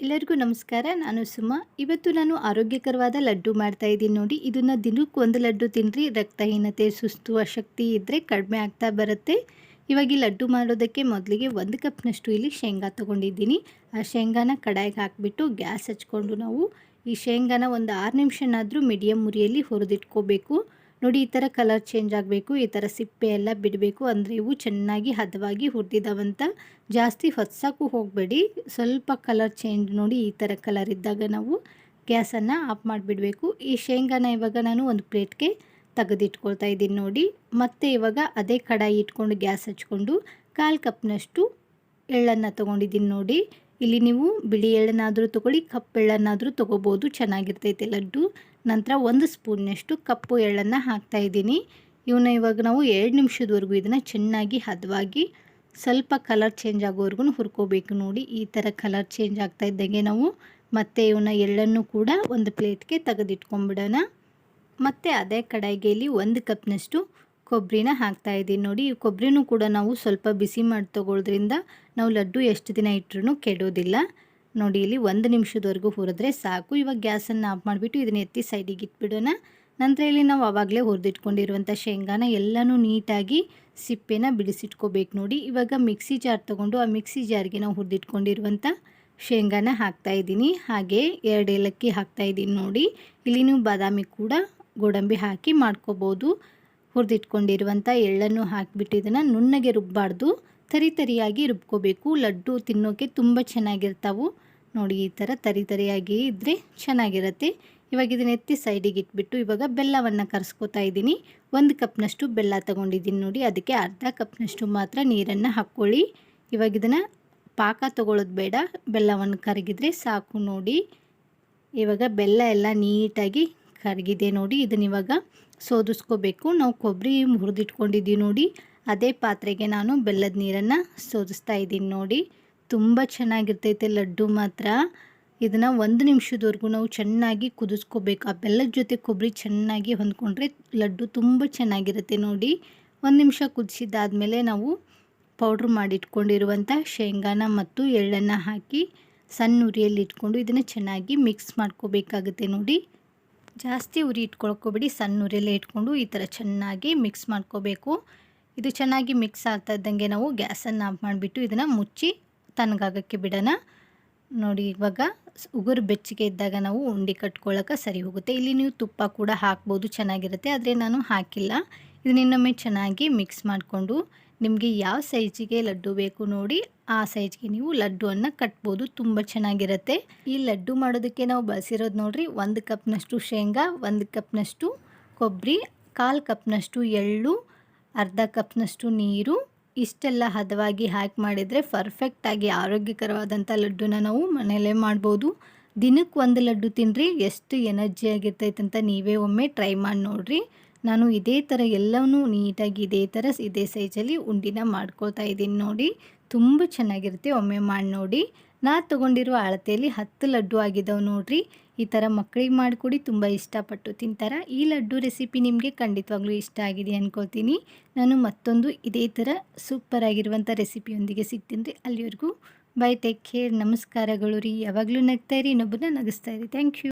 ಎಲ್ಲರಿಗೂ ನಮಸ್ಕಾರ. ನಾನು ಸುಮಾ. ಇವತ್ತು ನಾನು ಆರೋಗ್ಯಕರವಾದ ಲಡ್ಡು ಮಾಡ್ತಾ ಇದ್ದೀನಿ ನೋಡಿ. ಇದನ್ನು ದಿನಕ್ಕೆ ಒಂದು ಲಡ್ಡು ತಿನ್ನಿರಿ ರಕ್ತಹೀನತೆ, ಸುಸ್ತು ಶಕ್ತಿ ಇದ್ದರೆ ಕಡಿಮೆ ಆಗ್ತಾ ಬರುತ್ತೆ. ಇವಾಗ ಈ ಲಡ್ಡು ಮಾಡೋದಕ್ಕೆ ಮೊದಲಿಗೆ ಒಂದು ಕಪ್ನಷ್ಟು ಇಲ್ಲಿ ಶೇಂಗಾ ತೊಗೊಂಡಿದ್ದೀನಿ. ಆ ಶೇಂಗಾನ ಕಡಾಯಿಗೆ ಹಾಕಿಬಿಟ್ಟು ಗ್ಯಾಸ್ ಹಚ್ಕೊಂಡು ನಾವು ಈ ಶೇಂಗಾನ ಒಂದು ಆರು ನಿಮಿಷನಾದರೂ ಮೀಡಿಯಮ್ ಮುರಿಯಲ್ಲಿ ಹುರಿದಿಟ್ಕೋಬೇಕು. ನೋಡಿ, ಈ ಥರ ಕಲರ್ ಚೇಂಜ್ ಆಗಬೇಕು, ಈ ಥರ ಸಿಪ್ಪೆ ಎಲ್ಲ ಬಿಡಬೇಕು ಅಂದರೆ ಇವು ಚೆನ್ನಾಗಿ ಹದವಾಗಿ ಹುರಿದಿದ್ದಾವಂತ ಜಾಸ್ತಿ ಹೊತ್ಸೋಕ್ಕೂ ಹೋಗಬೇಡಿ. ಸ್ವಲ್ಪ ಕಲರ್ ಚೇಂಜ್ ನೋಡಿ, ಈ ಥರ ಕಲರ್ ಇದ್ದಾಗ ನಾವು ಗ್ಯಾಸನ್ನು ಆಫ್ ಮಾಡಿಬಿಡಬೇಕು. ಈ ಶೇಂಗಾನ ಇವಾಗ ನಾನು ಒಂದು ಪ್ಲೇಟ್ಗೆ ತೆಗೆದಿಟ್ಕೊಳ್ತಾ ಇದ್ದೀನಿ ನೋಡಿ. ಮತ್ತೆ ಇವಾಗ ಅದೇ ಕಡಾಯಿ ಇಟ್ಕೊಂಡು ಗ್ಯಾಸ್ ಹಚ್ಕೊಂಡು ಕಾಲು ಕಪ್ನಷ್ಟು ಎಳ್ಳನ್ನು ತೊಗೊಂಡಿದ್ದೀನಿ ನೋಡಿ. ಇಲ್ಲಿ ನೀವು ಬಿಳಿ ಎಳ್ಳನ್ನಾದರೂ ತೊಗೊಳ್ಳಿ ಕಪ್ಪು ಎಳ್ಳನ್ನಾದರೂ ತೊಗೋಬೋದು. ಚೆನ್ನಾಗಿರ್ತೈತೆ ಲಡ್ಡು. ನಂತರ ಒಂದು ಸ್ಪೂನ್ನಷ್ಟು ಕಪ್ಪು ಎಳ್ಳನ್ನು ಹಾಕ್ತಾಯಿದ್ದೀನಿ ಇವನ್ನ ಇವಾಗ ನಾವು ಎರಡು ನಿಮಿಷದವರೆಗೂ ಇದನ್ನು ಚೆನ್ನಾಗಿ ಹದವಾಗಿ ಸ್ವಲ್ಪ ಕಲರ್ ಚೇಂಜ್ ಆಗೋವರೆಗೂ ಹುರ್ಕೋಬೇಕು ನೋಡಿ. ಈ ಥರ ಕಲರ್ ಚೇಂಜ್ ಆಗ್ತಾ ಇದ್ದಂಗೆ ನಾವು ಮತ್ತೆ ಇವನ್ನ ಎಳ್ಳನ್ನು ಕೂಡ ಒಂದು ಪ್ಲೇಟ್ಗೆ ತೆಗೆದಿಟ್ಕೊಂಬಿಡೋಣ ಮತ್ತು ಅದೇ ಕಡಾಯಿಗೆಯಲ್ಲಿ ಒಂದು ಕಪ್ನಷ್ಟು ಕೊಬ್ಬರಿನ ಹಾಕ್ತಾಯಿದ್ದೀನಿ ನೋಡಿ. ಈ ಕೊಬ್ಬರಿನೂ ಕೂಡ ನಾವು ಸ್ವಲ್ಪ ಬಿಸಿ ಮಾಡಿ ತಗೊಳ್ಳೋದ್ರಿಂದ ನಾವು ಲಡ್ಡು ಎಷ್ಟು ದಿನ ಇಟ್ಟರೂ ಕೆಡೋದಿಲ್ಲ. ನೋಡಿ, ಇಲ್ಲಿ ಒಂದು ನಿಮಿಷದವರೆಗೂ ಹುರಿದ್ರೆ ಸಾಕು. ಇವಾಗ ಗ್ಯಾಸನ್ನು ಆಫ್ ಮಾಡಿಬಿಟ್ಟು ಇದನ್ನ ಎತ್ತಿ ಸೈಡಿಗೆ ಇಟ್ಬಿಡೋಣ. ನಂತರ ಇಲ್ಲಿ ನಾವು ಆವಾಗಲೇ ಹುರಿದಿಟ್ಕೊಂಡಿರುವಂಥ ಶೇಂಗಾನ ಎಲ್ಲನೂ ನೀಟಾಗಿ ಸಿಪ್ಪೆನ ಬಿಡಿಸಿಟ್ಕೋಬೇಕು ನೋಡಿ. ಇವಾಗ ಮಿಕ್ಸಿ ಜಾರ್ ತೊಗೊಂಡು ಆ ಮಿಕ್ಸಿ ಜಾರ್ಗೆ ನಾವು ಹುರಿದಿಟ್ಕೊಂಡಿರುವಂಥ ಶೇಂಗಾನ ಹಾಕ್ತಾ ಇದ್ದೀನಿ. ಹಾಗೆ ಎರಡು ಏಲಕ್ಕಿ ಹಾಕ್ತಾ ಇದ್ದೀನಿ ನೋಡಿ. ಇಲ್ಲಿ ನೀವು ಬಾದಾಮಿ ಕೂಡ ಗೋಡಂಬಿ ಹಾಕಿ ಮಾಡ್ಕೋಬೋದು. ಹುರಿದಿಟ್ಕೊಂಡಿರುವಂಥ ಎಳ್ಳನ್ನು ಹಾಕಿಬಿಟ್ಟು ಇದನ್ನು ನುಣ್ಣಗೆ ರುಬ್ಬಾರ್ದು. ತರಿ ತರಿಯಾಗಿ ರುಬ್ಕೋಬೇಕು. ಲಡ್ಡು ತಿನ್ನೋಕ್ಕೆ ತುಂಬ ಚೆನ್ನಾಗಿರ್ತಾವೆ. ನೋಡಿ, ಈ ಥರ ತರಿ ತರಿಯಾಗಿ ಇದ್ದರೆ ಚೆನ್ನಾಗಿರುತ್ತೆ. ಇವಾಗ ಇದನ್ನ ಎತ್ತಿ ಸೈಡಿಗೆ ಇಟ್ಬಿಟ್ಟು ಇವಾಗ ಬೆಲ್ಲವನ್ನು ಕರ್ಸ್ಕೊತಾ ಇದ್ದೀನಿ. ಒಂದು ಕಪ್ನಷ್ಟು ಬೆಲ್ಲ ತೊಗೊಂಡಿದ್ದೀನಿ ನೋಡಿ. ಅದಕ್ಕೆ ಅರ್ಧ ಕಪ್ನಷ್ಟು ಮಾತ್ರ ನೀರನ್ನು ಹಾಕ್ಕೊಳ್ಳಿ. ಇವಾಗ ಇದನ್ನು ಪಾಕ ತೊಗೊಳ್ಳೋದು ಬೇಡ. ಬೆಲ್ಲವನ್ನು ಕರಗಿದ್ರೆ ಸಾಕು ನೋಡಿ. ಇವಾಗ ಬೆಲ್ಲ ಎಲ್ಲ ನೀಟಾಗಿ ಕರಗಿದೆ ನೋಡಿ. ಇದನ್ನ ಇವಾಗ ಸೋದಿಸ್ಕೋಬೇಕು. ನಾವು ಕೊಬ್ಬರಿ ಮುರಿದಿಟ್ಕೊಂಡಿದ್ದೀವಿ ನೋಡಿ. ಅದೇ ಪಾತ್ರೆಗೆ ನಾನು ಬೆಲ್ಲದ ನೀರನ್ನು ಸೋದಿಸ್ತಾ ಇದ್ದೀನಿ ನೋಡಿ. ತುಂಬ ಚೆನ್ನಾಗಿರ್ತೈತೆ ಲಡ್ಡು ಮಾತ್ರ. ಇದನ್ನು ಒಂದು ನಿಮಿಷದವರೆಗೂ ನಾವು ಚೆನ್ನಾಗಿ ಕುದಿಸ್ಕೋಬೇಕು. ಆ ಬೆಲ್ಲದ ಜೊತೆ ಕೊಬ್ಬರಿ ಚೆನ್ನಾಗಿ ಹೊಂದ್ಕೊಂಡ್ರೆ ಲಡ್ಡು ತುಂಬ ಚೆನ್ನಾಗಿರುತ್ತೆ ನೋಡಿ. ಒಂದು ನಿಮಿಷ ಕುದಿಸಿದ್ದಾದಮೇಲೆ ನಾವು ಪೌಡ್ರ್ ಮಾಡಿಟ್ಕೊಂಡಿರುವಂಥ ಶೇಂಗಾನ ಮತ್ತು ಎಳ್ಳನ್ನು ಹಾಕಿ ಸಣ್ಣ ಉರಿಯಲ್ಲಿ ಇಟ್ಕೊಂಡು ಇದನ್ನು ಚೆನ್ನಾಗಿ ಮಿಕ್ಸ್ ಮಾಡ್ಕೋಬೇಕಾಗುತ್ತೆ ನೋಡಿ. ಜಾಸ್ತಿ ಉರಿ ಇಟ್ಕೊಳ್ಕೋಬೇಡಿ, ಸಣ್ಣ ಉರಿಯಲ್ಲೇ ಇಟ್ಕೊಂಡು ಈ ಥರ ಚೆನ್ನಾಗಿ ಮಿಕ್ಸ್ ಮಾಡ್ಕೋಬೇಕು. ಇದು ಚೆನ್ನಾಗಿ ಮಿಕ್ಸ್ ಆಗ್ತಾ ಇದ್ದಂಗೆ ನಾವು ಗ್ಯಾಸನ್ನು ಆಫ್ ಮಾಡಿಬಿಟ್ಟು ಇದನ್ನು ಮುಚ್ಚಿ ತಣ್ಣಗಾಗಕ್ಕೆ ಬಿಡೋಣ. ನೋಡಿ, ಇವಾಗ ಉಗುರು ಬೆಚ್ಚಗೆ ಇದ್ದಾಗ ನಾವು ಉಂಡೆ ಕಟ್ಕೊಳ್ಳೋಕೆ ಸರಿ ಹೋಗುತ್ತೆ. ಇಲ್ಲಿ ನೀವು ತುಪ್ಪ ಕೂಡ ಹಾಕ್ಬೋದು, ಚೆನ್ನಾಗಿರುತ್ತೆ. ಆದರೆ ನಾನು ಹಾಕಿಲ್ಲ. ಇದನ್ನಿನ್ನೊಮ್ಮೆ ಚೆನ್ನಾಗಿ ಮಿಕ್ಸ್ ಮಾಡಿಕೊಂಡು ನಿಮಗೆ ಯಾವ ಸೈಜಿಗೆ ಲಡ್ಡು ಬೇಕು ನೋಡಿ, ಆ ಸೈಜ್ಗೆ ನೀವು ಲಡ್ಡುವನ್ನು ಕಟ್ಬೋದು. ತುಂಬ ಚೆನ್ನಾಗಿರುತ್ತೆ. ಈ ಲಡ್ಡು ಮಾಡೋದಕ್ಕೆ ನಾವು ಬಳಸಿರೋದು ನೋಡಿರಿ, ಒಂದು ಕಪ್ನಷ್ಟು ಶೇಂಗಾ, ಒಂದು ಕಪ್ನಷ್ಟು ಕೊಬ್ಬರಿ, ಕಾಲು ಕಪ್ನಷ್ಟು ಎಳ್ಳು ಅರ್ಧ ಕಪ್ನಷ್ಟು ನೀರು, ಇಷ್ಟೆಲ್ಲ ಹದವಾಗಿ ಹ್ಯಾಕ್ ಮಾಡಿದರೆ ಪರ್ಫೆಕ್ಟಾಗಿ ಆರೋಗ್ಯಕರವಾದಂಥ ಲಡ್ಡುನ ನಾವು ಮನೆಯಲ್ಲೇ ಮಾಡ್ಬೋದು. ದಿನಕ್ಕೆ ಒಂದು ಲಡ್ಡು ತಿನ್ನಿರಿ ಎಷ್ಟು ಎನರ್ಜಿ ಆಗಿರ್ತೈತೆ ಅಂತ ನೀವೇ ಒಮ್ಮೆ ಟ್ರೈ ಮಾಡಿ ನೋಡಿರಿ. ನಾನು ಇದೇ ಥರ ಎಲ್ಲವೂ ನೀಟಾಗಿ ಇದೇ ಥರ ಇದೇ ಸೈಜಲ್ಲಿ ಉಂಡಿನ ಮಾಡ್ಕೊಳ್ತಾ ಇದ್ದೀನಿ ನೋಡಿ. ತುಂಬ ಚೆನ್ನಾಗಿರುತ್ತೆ. ಒಮ್ಮೆ ಮಾಡಿ ನೋಡಿ. ನಾ ತಗೊಂಡಿರೋ ಅಳತೆಯಲ್ಲಿ ಹತ್ತು ಲಡ್ಡು ಆಗಿದ್ದಾವೆ ನೋಡ್ರಿ. ಈ ಥರ ಮಕ್ಕಳಿಗೆ ಮಾಡಿಕೊಡಿ ತುಂಬ ಇಷ್ಟಪಟ್ಟು ತಿಂತಾರೆ. ಈ ಲಡ್ಡು ರೆಸಿಪಿ ನಿಮಗೆ ಖಂಡಿತವಾಗ್ಲೂ ಇಷ್ಟ ಆಗಿದೆ ಅನ್ಕೋತೀನಿ ನಾನು ಮತ್ತೊಂದು ಇದೇ ಥರ ಸೂಪರ್ ಆಗಿರುವಂಥ ರೆಸಿಪಿಯೊಂದಿಗೆ ಸಿಗ್ತೀನಿ ರೀ. ಅಲ್ಲಿವರೆಗೂ ಬೈ ಟೇಕ್ ಕೇರ್. ನಮಸ್ಕಾರಗಳು ರೀ. ಯಾವಾಗಲೂ ನಗ್ತಾ ಇರಿ. ಇನ್ನೊಬ್ಬರನ್ನ ನಗಿಸ್ತಾ ಇರಿ. Thank you.